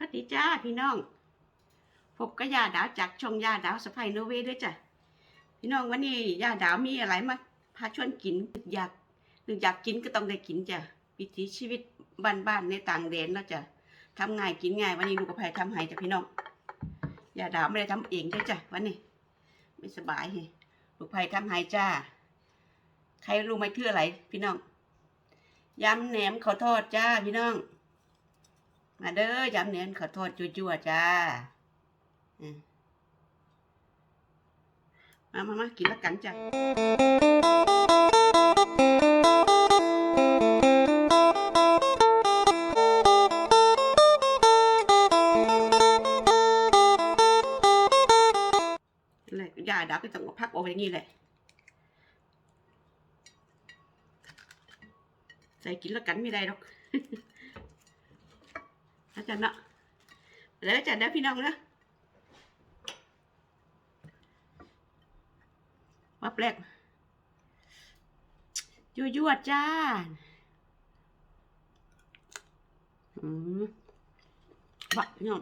สวัสดีจ้าพี่น้องพบกับยาดาวจากช่องยาดาวสะพายโนเวด้วยจ้ะพี่น้องวันนี้ยาดาวมีอะไรมาพาชวนกินอยากนึกอยากกินก็ต้องได้กินจ้ะวิถีชีวิตบ้านๆในต่างแดนแล้วจ้ะทำง่ายกินง่ายวันนี้ลูกกับไผ่ทำให้จ้ะพี่น้องยาดาวไม่ได้ทำเองด้วยจ้ะวันนี้ ไม่สบายเลยลูกไผ่ทำให้จ้า ใครรู้ไหมคืออะไร พี่น้องยำแหนมข้าวทอดจ้าพี่น้อง มาเด้อยำแหนข้าวทอดจั่วๆจ้ามามามากินล้วกันจ้ะยาดาก็ต้องพักเอาไว้งนี้แหละ ใส่กินแล้วกันไม่ได้หรอก อาจารย์เนาะแล้วอาจารย์เด้พี่น้องเนาะมาแปลกยั่วยั่วจ้าอืมบะเนี่ย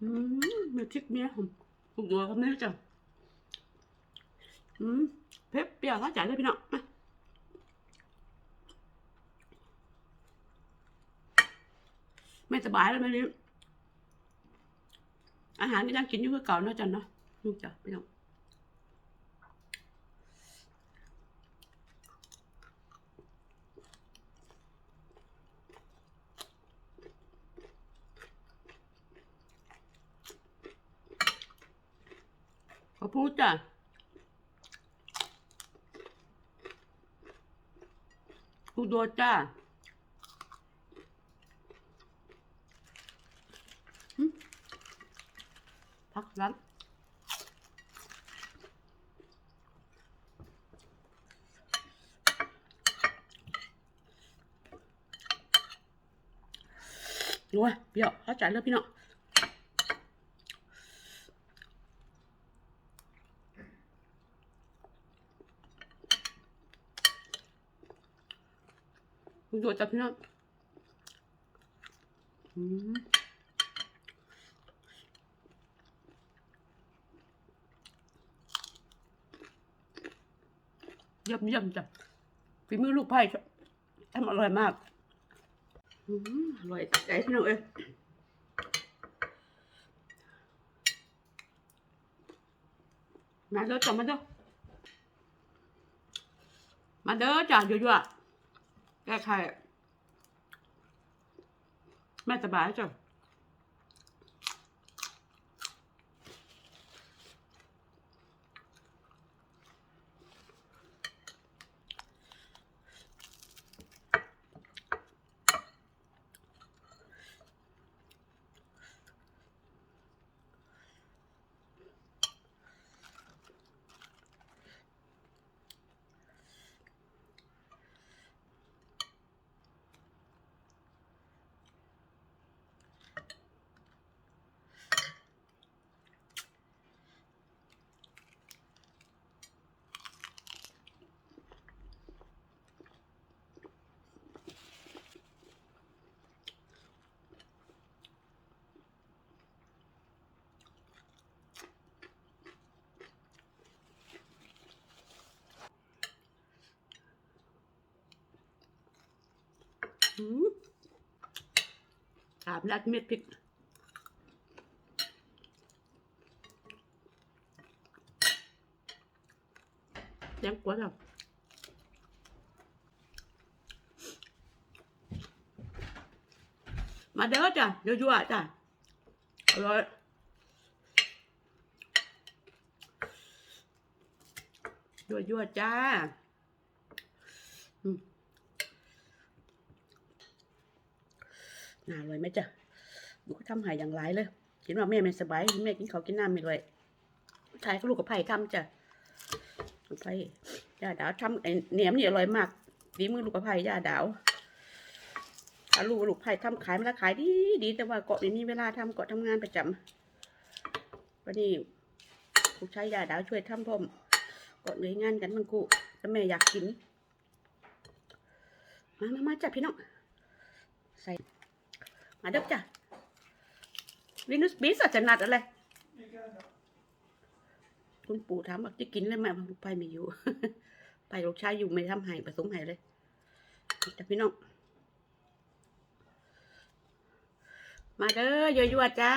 อืมมีพริกเมียผมปลูกตัวกับเนื้อจ้ะอืมเผ็ดเปรี้ยวเข้าใจเลยพี่น้องมา ไม่ สบายแล้วไม่นี้ อาหารที่ยังกินอยู่คือเก่าเนาะจันเนาะนี่จ้ะพี่น้องขอพูดจ้ะกูโดดจ้า พัก ร้านดูว่าเปรี้ยวเข้าใจแล้วพี่เน้องดูจับพี่เน้องอืม เยี่ยมเยี่ยมจ้ะฝีมือลูกไผ่ทำอร่อยมากอืมร่อยใจพี่น้องเอ้ยมาเด้อจ้ะมาเด้อมาเด้อจ้ะยั่วๆแก้ไขแม่สบายจ้ะ อืมรัดเม็ดพริกยังกลัวจ้ะมาเด้อจ้ะเดี๋ยวยั่วจ้ะอร่อยยั่วจ้า อืม น่าอร่อยไหมจ๊ะลูก็ทำหายอย่างไรเลยกินว่าแม่ไม่สบายแม่กินเขาวกินน้ำไม่เลยชายก็ลูกกับไผ่ทำจ้ะไผ่ย่าดาวทำไอ้เหนียมนี่อร่อยมากดีมือลูกกับไผ่ย่าดาวถ้าลูกกับลูกไผ่ทำขายมาแล้วขายดีดีแต่ว่าเกาะไม่มีเวลาทำเกาะทำงานประจำวันนี้ลูกชายย่าดาวช่วยทำพ่อมเกาะเหนื่อยงานกันทั้งคู่แต่แม่อยากกินมามามาจ้ะพี่น้องใส่ มาด้อจ้ะลินุสบีสจะนัดอะไร คุณปู่ถามว่าจะกินเลยไหมลูกไปไม่อยู่ ไปลูกชายอยู่ไม่ทำให้ผสมให้เลย แต่พี่น้อง มาเด้อยั่วๆจ้า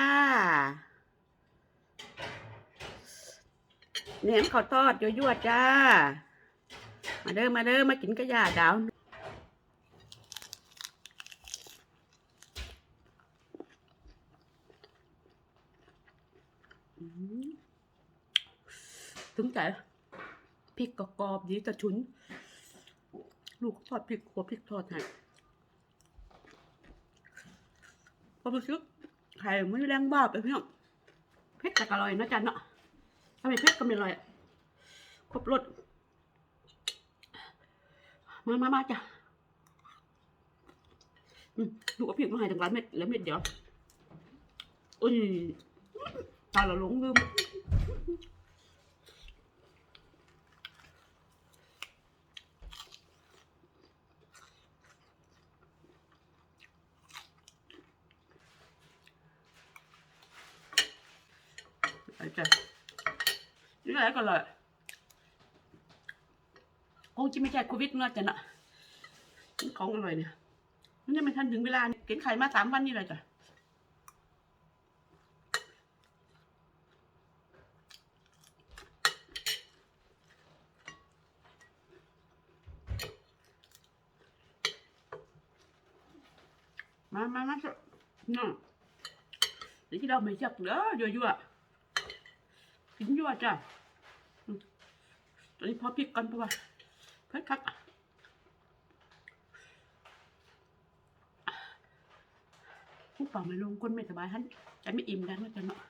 แหนมข้าวทอดยั่วๆจ้า มาเด้อมาเด้อมากินกระยาดาว อืม ถึงใจพริกก็กรอบดีแต่ฉุน ลูกทอดพริกหัวพริกทอดให้พอรู้สึกไข่ไม่แรงบ้าไปพี่น้องเผ็ดแต่ก็อร่อยนะจันเนาะถ้าไม่เผ็ดก็ไม่อร่อยครบรสมามามาจ้ะอืมลูกเอาพริกมาให้ถึงร้านเม็ดแล้วเม็ดเดียวอุ้ยตาเราหลงลืม ไอ้จ้ะ นี่อะไรก็เลยคงจะไม่ใช่โควิดเนาะจ้ะนะของอร่อยเนี่ยมันยังไม่ทันถึงเวลาเนี่ยกินไข่มาสามวันนี่เลยจ้ะมามามาสิน้องเดี๋ยวที่เราไม่จักเด้อยั่วๆกินยั่วจ้ะ อนนี้พอพริกก่อนเพราะว่าเผ็ดคักผู้ป่าไม่ลงคนไม่สบายฮันจะไม่อิ่มกันว่าจะเนาะ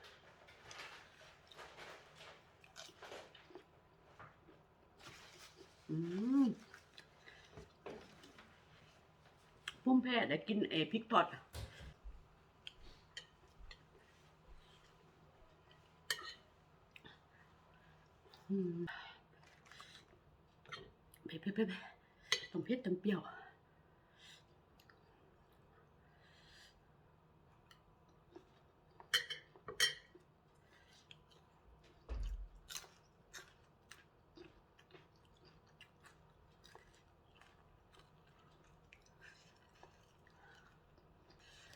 อพุ่มแพ้ได้กินเอพริกทอดอืม เผ็ดเผ็ดต้องเผ็ดต้องเปรี้ยว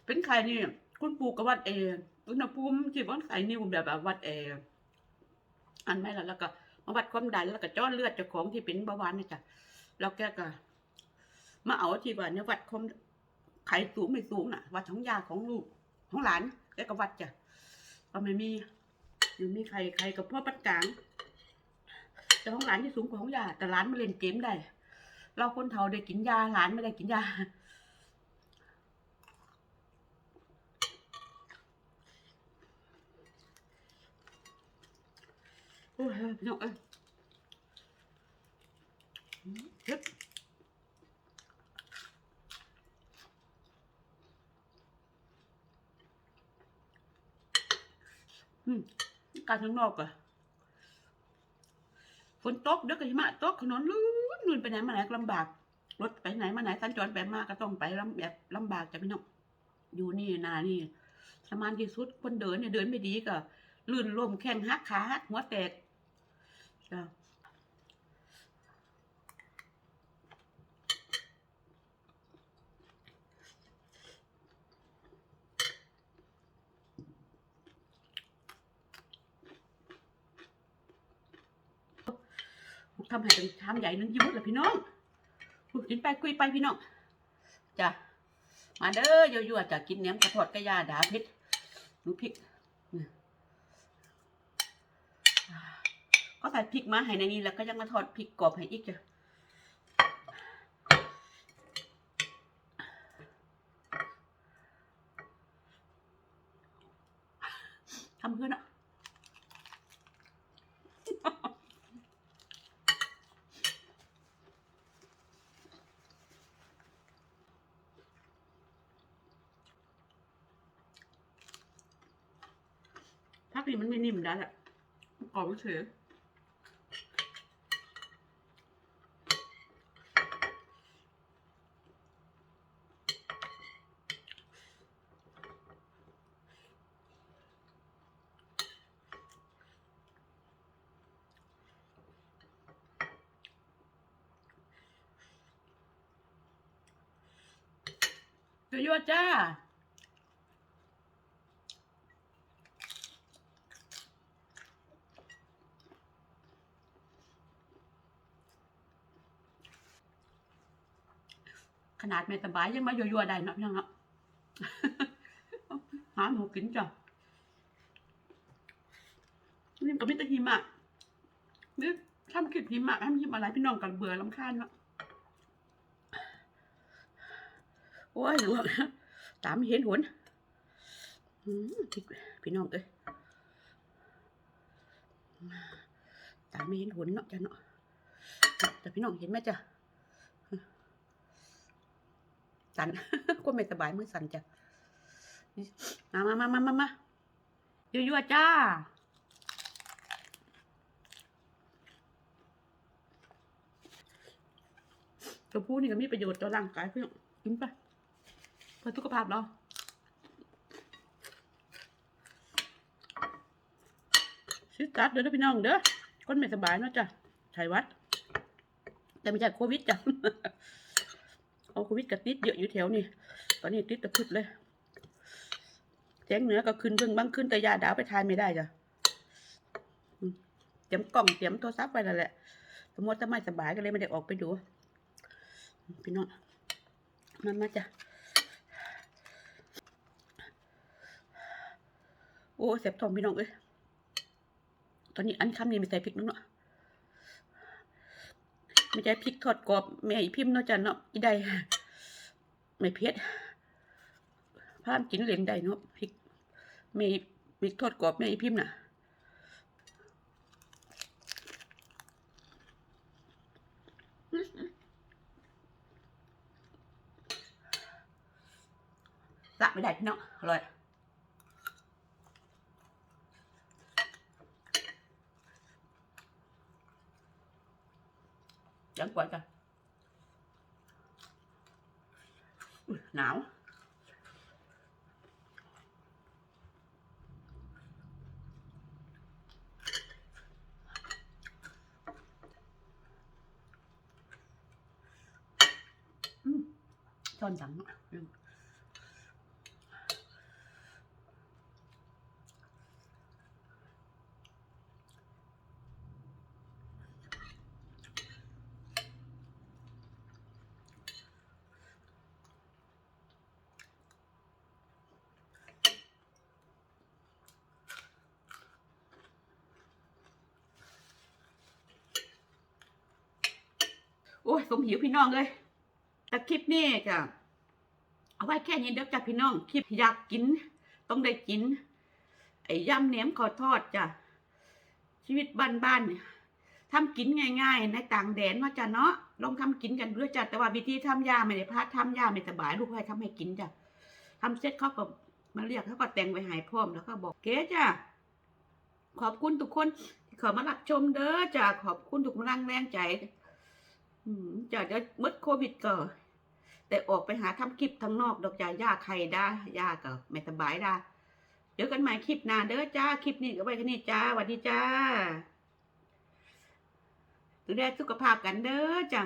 เป็นไข่นี่คุณปู่ก็วัดเองอุณหภูมิที่วัดไข่นี่แบบแบบวัดเองอันไม่ละแล้วก็ มาวัดความดันแล้วก็จ้อเลือดเจ้าของที่เป็นเบาหวานนี่จ้ะแล้วแกก็มาเอาที่ว่าเนี่ยวัดความไขสูงไม่สูงน่ะ วัดของยาของลูกของหลานแกก็วัดจ้ะก็ไม่มีอยู่มีใครใครกับพ่อปัดกลางแต่ของหลานที่สูงกว่าของยาแต่หลานมาเล่นเกมได้ เราคนเฒ่าได้กินยาหลานไม่ได้กินยา อ้ยพี่น้องเอ้ยเผ็ดอืมการข้างนอกอะฝนตกเดี๋ยวก็หิมะตกถนนลื่นลื่นไปไหนมาไหนลำบาก รถไปไหนมาไหนสัญจรไปมาก็ต้องไปลำแบบลำบากจ้ะพี่น้องอยู่นี่นานี่สมานที่สุดคนเดินเนี่ยเดินไม่ดีก็ลื่นล้มแข้งหักขาหักหัวแตก ทำให้เป็นชามใหญ่นึงยิ้มเลยพี่น้องกกินไปคุยไปพี่น้องจ้ะมาเด้อยั่วๆจะกินเนี้ยกระทอดกระยาดาพิษดูพริกนี่ก็ ใส่พริกมาให้ในนี้ แล้วก็ยังมาทอดพริกกรอบให้อีกจ้ะทำเพื่อนอะพักนี้มันไม่นิ่มได้แหละกรอบเฉย ยั่วจ้า ขนาดไม่สบายยังมายั่วๆได้เนาะพี่น้องเนาะหาหมูกินจ้ะนี่ก็ไม่ตะหิมะนี่ทำคลิปหิมะทำคลิปอะไรพี่น้องกันเบื่อลำคาญเนาะ โอ้ยหลวงตามเห็นหนพี่น้องเอ้ยตามไม่เห็นหนเนาะจ้ะเนาะแต่พี่น้องเห็นไหมจ้ะสันก็ไม่สบายมือสันจ้ะมามามามามามายั่วๆจ้าตัวผู้นี่ก็มีประโยชน์ต่อร่างกายพี่น้องกินไป เพื่อสุขภาพเราซื้อกัดเด้อเด้อพี่น้องเด้อคนไม่สบายเนาะจ้ะไขหวัด แต่ไม่ใช่โควิดจ้ะเอาโควิดกับติดเยอะอยู่แถวนี่ตอนนี้ติดตะพึดเลยแจ้งเหนือก็ขึ้นเพิ่งบ้างขึ้นแต่ยาดาวไปทานไม่ได้จ้ะเตรียมกล่องเตรียมโทรศัพท์ไปแล้วแหละสมมติถ้าไม่สบายก็เลยไม่ได้ออกไปดู พี่น้องมามาจ้ะ อ้เสียบทองพี่น้องเอ้ยตอนนี้อันคำนี้ไม่ใส่พริกนึงเนาะไม่ใช่พริกทอดกรอบแม่อีพิมพ์เนาะจ้ะเนาะอีได้ไม่เผ็ดพามกินเหลนได้เนาะพริกแม่พริกทอดกรอบแม่อีพิมพ์น่ะละไม่ได้พี่น้องอร่อย ยังกว่าจ้ อุ๊ยหนาวอืมช้อนจังเนาะอืมโอ้ยสมหิวพี่น้องเลยแต่คลิปนี้จะเอาไว้แค่นี้เด้อจ้ะพี่น้องคลิปอยากกิน ต้องได้กิน ไอ้ยำเหนียมขอทอดจ้ะชีวิตบ้านๆเนี่ยทำกินง่าย ๆ ในต่างแดนว่าจ้ะเนาะลองทำกินกันด้วยจ้ะแต่ว่าวิธีทำยาไม่ได้พลาดทำยาไม่สบายลูกให้ทำให้กินจ้ะทำเสร็จเขาก็มาเรียกเขาก็แต่งไว้ใหายพร้อมแล้วก็บอกเก๋จ้ะขอบคุณทุกคนที่ขอมารับชมเด้อจ้ะขอบคุณทุกกำลังแรงใจ อืมจ้ะเดี๋ยวมืดโควิดก็แต่ออกไปหาทำคลิปทางนอกดอกจ่ายาใครได้ยาก็ไม่สบายได้เดี๋ยวกันใหม่คลิปหน้าเด้อจ้าคลิปนี้ก็ไปกันนี่จ้าสวัสดีจ้าดูแลสุขภาพกันเด้อจ้า